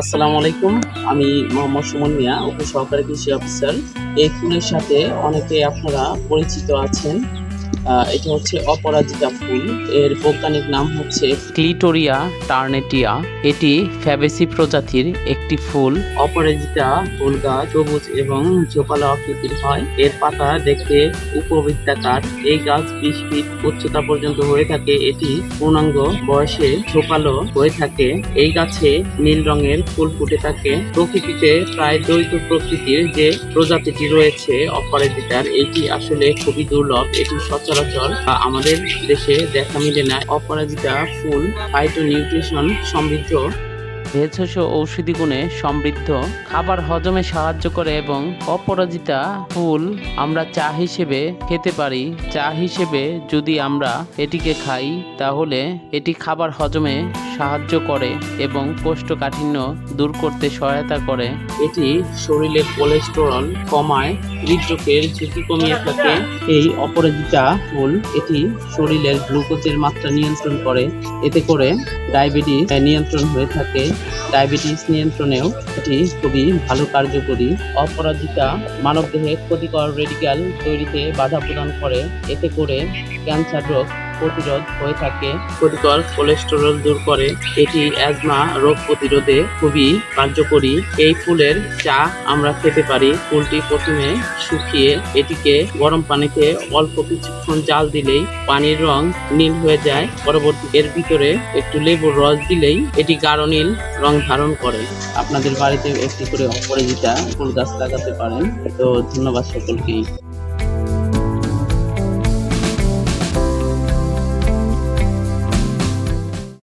আসসালামু আলাইকুম। আমি মোহাম্মদ সুমন মিয়া উপ সহকারী কৃষি অফিসার এই ফুলের সাথে অনেকে আপনারা পরিচিত আছেন। এটা হচ্ছে অপরাজিতা ফুল। এর বৈজ্ঞানিক নাম হচ্ছে ক্লিটোরিয়া টার্নেটিয়া। এটি ফ্যাবেসি প্রজাতির একটি ফুল। অপরাজিতা ফুল গাছ সবুজ এবং ঝোপালো আকৃতির হয়। এর পাতা দেখতে উপবৃত্তাকার এই গাছ বিশ ফিট উচ্চতা পর্যন্ত হয়ে থাকে। এটি পূর্ণাঙ্গ বয়সে ঝোপালো হয়ে থাকে। এই গাছে নীল রঙের ফুল ফুটে থাকে। প্রকৃতিতে প্রায় দ্বৈত প্রকৃতির যে প্রজাতিটি রয়েছে অপরাজিতার, এটি আসলে খুবই দুর্লভ। এটি সচরাচর আমাদের দেশে দেখা মিলে না অপরাজিতা, ফুল ফাইটো নিউট্রিশন সমৃদ্ধ। ভেষজ ঔষধি গুণে সমৃদ্ধ। খাবার হজমে সাহায্য করে এবং অপরাজিতা, ফুল আমরা চা হিসেবে খেতে পারি। চা হিসেবে যদি আমরা এটিকে খাই, তাহলে এটি খাবার হজমে সাহায্য করে এবং কোষ্ঠকাঠিন্য দূর করতে সহায়তা করে। এটি শরীরের কোলেস্টেরল কমায়, হৃদরোগের ঝুঁকি কমিয়ে থাকে। এই অপরাজিতা ফুল এটি শরীরের গ্লুকোজের মাত্রা নিয়ন্ত্রণ করে। এতে করে ডায়াবেটিস নিয়ন্ত্রণ হয়ে থাকে। ডায়াবেটিস নিয়ন্ত্রণেও এটি খুবই ভালো কার্যকরী। অপরাজিতা মানবদেহে ক্ষতিকর রেডিক্যাল তৈরিতে বাধা প্রদান করে। এতে করে ক্যান্সার রোগ প্রতিরোধ হয়ে থাকে। ক্ষতিকর কোলেস্টেরল দূর করে। এটি অ্যাজমা রোগ প্রতিরোধে খুবই কার্যকরী। এই ফুলের চা আমরা খেতে পারি। ফুলটি প্রথমে শুকিয়ে এটিকে গরম পানিতে অল্প কিছুক্ষণ জাল দিলেই পানির রং নীল হয়ে যায়। পরবর্তী এর ভিতরে একটু লেবুর রস দিলেই এটি গাঢ় নীল রং ধারণ করে। আপনাদের বাড়িতে একটি করে অপরাজিতা ফুল গাছ লাগাতে পারেন। তো ধন্যবাদ সকলকেই।